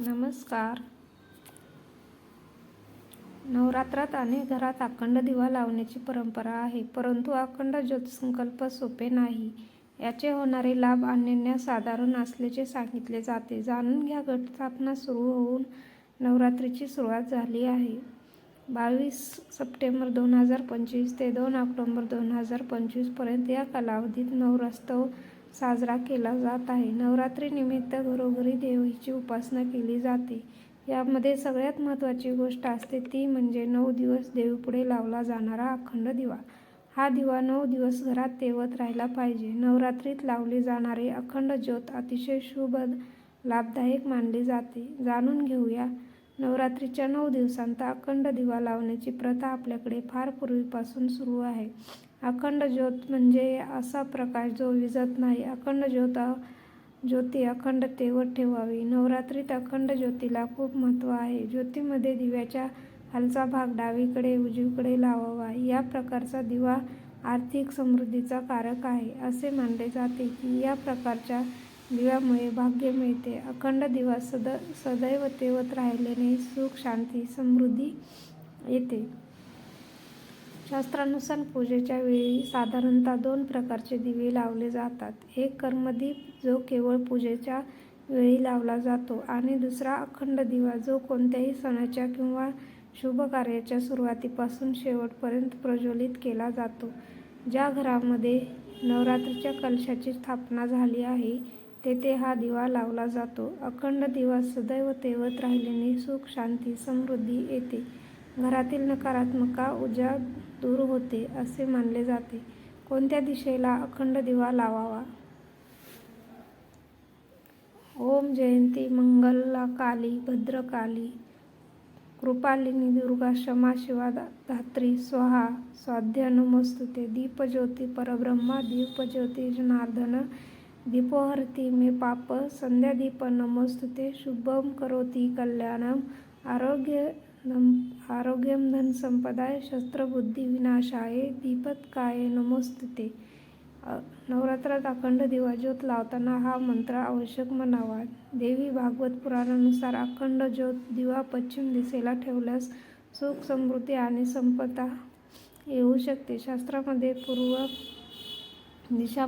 नमस्कार. नवरात्रात अनेक घरात अखंड दिवा लावण्याची परंपरा आहे परंतु अखंड ज्योतसंकल्प सोपे नाही. याचे होणारे लाभ अनन्यसाधारण असल्याचे सांगितले जाते. जाणून घ्या घटस्थापना सुरू होऊन नवरात्रीची सुरुवात झाली आहे. बावीस सप्टेंबर दोन हजार पंचवीस ते दोन ऑक्टोंबर दोन हजार पंचवीसपर्यंत या कालावधीत नवरास्तव साजरा केला जात आहे. नवरात्रीनिमित्त घरोघरी देवीची उपासना केली जाते. यामध्ये सगळ्यात महत्त्वाची गोष्ट असते ती म्हणजे नऊ दिवस देवीपुढे लावला जाणारा अखंड दिवा. हा दिवा नऊ दिवस घरात तेवत राहिला पाहिजे. नवरात्रीत लावले जाणारे अखंड ज्योत अतिशय शुभ लाभदायक मानले जाते. जाणून घेऊया. नवरात्रीच्या नऊ दिवसांत अखंड दिवा लावण्याची प्रथा आपल्याकडे फार पूर्वीपासून सुरू आहे. अखंड ज्योत म्हणजे असा प्रकाश जो विझत नाही. अखंड ज्योत ज्योती अखंड तेवत ठेवावी. नवरात्रीत अखंड ज्योतीला खूप महत्त्व आहे. ज्योतीमध्ये दिव्याच्या खालचा भाग डावीकडे उजवीकडे लावावा. या प्रकारचा दिवा आर्थिक समृद्धीचा कारक आहे. असे मानले जाते की या प्रकारच्या दिव्यामुळे भाग्य मिळते. अखंड दिवा सद सदैव तेवत राहिल्याने सुख शांती समृद्धी येते. शास्त्रानुसार पूजेच्या वेळी साधारणतः दोन प्रकारचे दिवे लावले जातात. एक कर्मदीप जो केवळ पूजेच्या वेळी लावला जातो आणि दुसरा अखंड दिवा जो कोणत्याही सणाच्या किंवा शुभ कार्याच्या सुरुवातीपासून शेवटपर्यंत प्रज्वलित केला जातो. ज्या घरामध्ये नवरात्रीच्या कलशाची स्थापना झाली आहे तेथे हा दिवा लावला जातो. अखंड दिवा सदैव तेवत राहिल्याने सुख शांती समृद्धी येते. घरातील नकारात्मका ऊर्जा दूर होते असे मानले जाते. कोणत्या दिशेला अखंड दिवा लावावा? ओम जयंती मंगला काली भद्रकाली कृपालिनी दुर्गा क्षमा शिवा धात्री स्वाहा स्वाध्या नमस्तुते दीपज्योती परब्रह्मा दीपज्योती जनार्दन दीपोहरती मे पाप संध्यादीप नमस्तुते शुभम करोती कल्याणम आरोग्य आरोग्यम धन संपदाय शस्त्रबुद्धी विनाशाय दीपत्काय नमस्तुते. नवरात्रात अखंड दिवा ज्योत लावताना हा मंत्र आवश्यक म्हणावा. देवी भागवत पुराणानुसार अखंड ज्योत दिवा पश्चिम दिशेला ठेवल्यास सुख समृद्धी आणि संपदा येऊ शकते. शास्त्रामध्ये पूर्व दिशा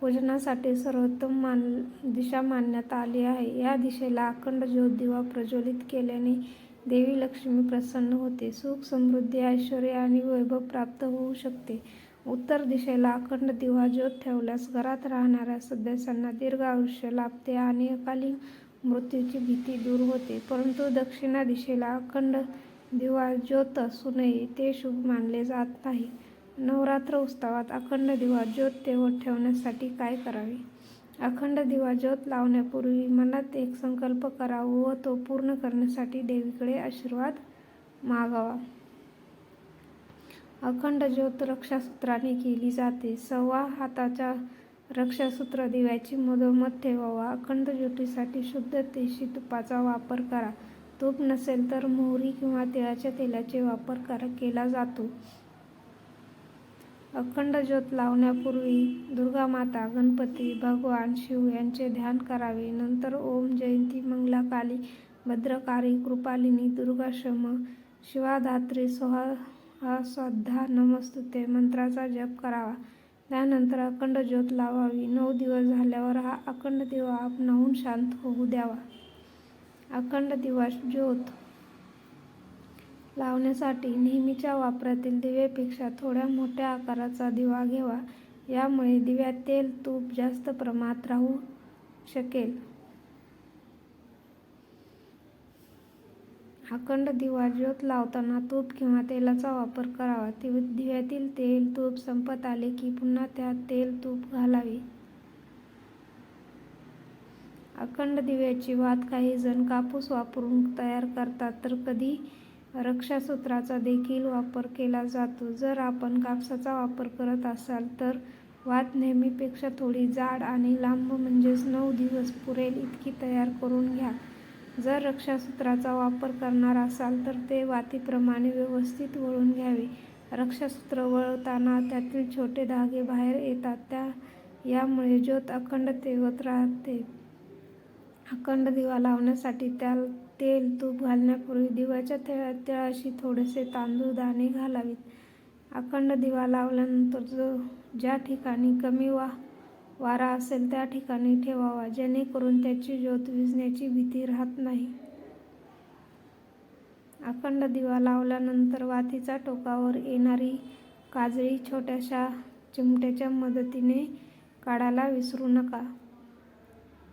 पूजनासाठी सर्वोत्तम मान दिशा मानण्यात आली आहे. या दिशेला अखंड ज्योत दिवा प्रज्वलित केल्याने देवी लक्ष्मी प्रसन्न होते. सुख समृद्धी ऐश्वर आणि वैभव प्राप्त होऊ शकते. उत्तर दिशेला अखंड दिवा ज्योत ठेवल्यास घरात राहणाऱ्या सदस्यांना दीर्घ आयुष्य लाभते आणि अकाली मृत्यूची भीती दूर होते. परंतु दक्षिणा दिशेला अखंड दिवा ज्योत असूनही ते शुभ मानले जात नाही. नवरात्र उत्सवात अखंड दिवा ज्योत तेवत ठेवण्यासाठी काय करावे? अखंड दिवा ज्योत लावण्यापूर्वी मनात एक संकल्प करावा व तो पूर्ण करण्यासाठी देवीकडे आशीर्वाद मागावा. अखंड ज्योत रक्षासूत्राने केली जाते. सव्वा हाताच्या रक्षासूत्र दिव्याची मधोमध ठेवावा. अखंड ज्योतीसाठी शुद्ध देशी तुपाचा वापर करा. तूप नसेल तर मोहरी किंवा तिळाच्या तेलाचे वापर करा केला जातो. अखंड ज्योत लावण्यापूर्वी दुर्गा माता गणपती भगवान शिव यांचे ध्यान करावे. नंतर ओम जयंती मंगला काली भद्रकारी कृपालिनी दुर्गाशम शिवाधात्री सोहा हा नमस्तुते मंत्राचा जप करावा. त्यानंतर अखंड ज्योत लावावी. नऊ दिवस झाल्यावर हा अखंड दिवा आपणाहून शांत होऊ द्यावा. अखंड दिवा ज्योत लावण्यासाठी नेहमीच्या वापरातील दिव्यापेक्षा थोड्या मोठ्या आकाराचा दिवा घ्यावा. यामुळे दिव्यात तेल तूप जास्त प्रमाणात राहू शकेल. अखंड दिवा ज्योत लावताना तूप किंवा तेलाचा वापर करावा. दिव्यातील तेल तूप संपत आले की पुन्हा त्यात तेल तूप घालावे. अखंड दिव्याची वात काही जण कापूस वापरून तयार करतात तर कधी रक्षासूत्राचा देखील वापर केला जातो. जर आपण कापसाचा वापर करत असाल तर वात नेहमीपेक्षा थोडी जाड आणि लांब म्हणजेच नऊ दिवस पुरेल इतकी तयार करून घ्या. जर रक्षासूत्राचा वापर करणार असाल तर ते वातीप्रमाणे व्यवस्थित वळून घ्यावे. रक्षासूत्र वळताना त्यातील छोटे धागे बाहेर येतात. त्या यामुळे ज्योत अखंड तेवत राहते. अखंड दिवा लावण्यासाठी त्या तेल तूप घालण्यापूर्वी दिव्याच्या तिळा तळाशी थोडेसे तांदूळ दाणे घालावीत. अखंड दिवा लावल्यानंतर जो ज्या ठिकाणी कमी वा वारा असेल त्या ठिकाणी ठेवावा जेणेकरून त्याची ज्योत विजण्याची भीती राहत नाही. अखंड दिवा लावल्यानंतर वातीचा टोकावर येणारी काजळी छोट्याशा चिमट्याच्या मदतीने काढायला विसरू नका.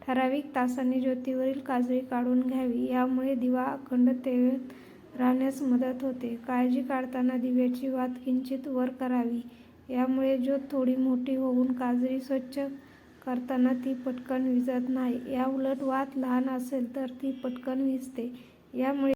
ठराविक तासांनी ज्योतीवरील काजळी काढून घ्यावी. यामुळे दिवा अखंड तेवत राहण्यास मदत होते. काळजी काढताना दिव्याची वात किंचित वर करावी. यामुळे ज्योत थोडी मोठी होऊन काजळी स्वच्छ करताना ती पटकन विझत नाही. याउलट वात लहान असेल तर ती पटकन विजते. यामुळे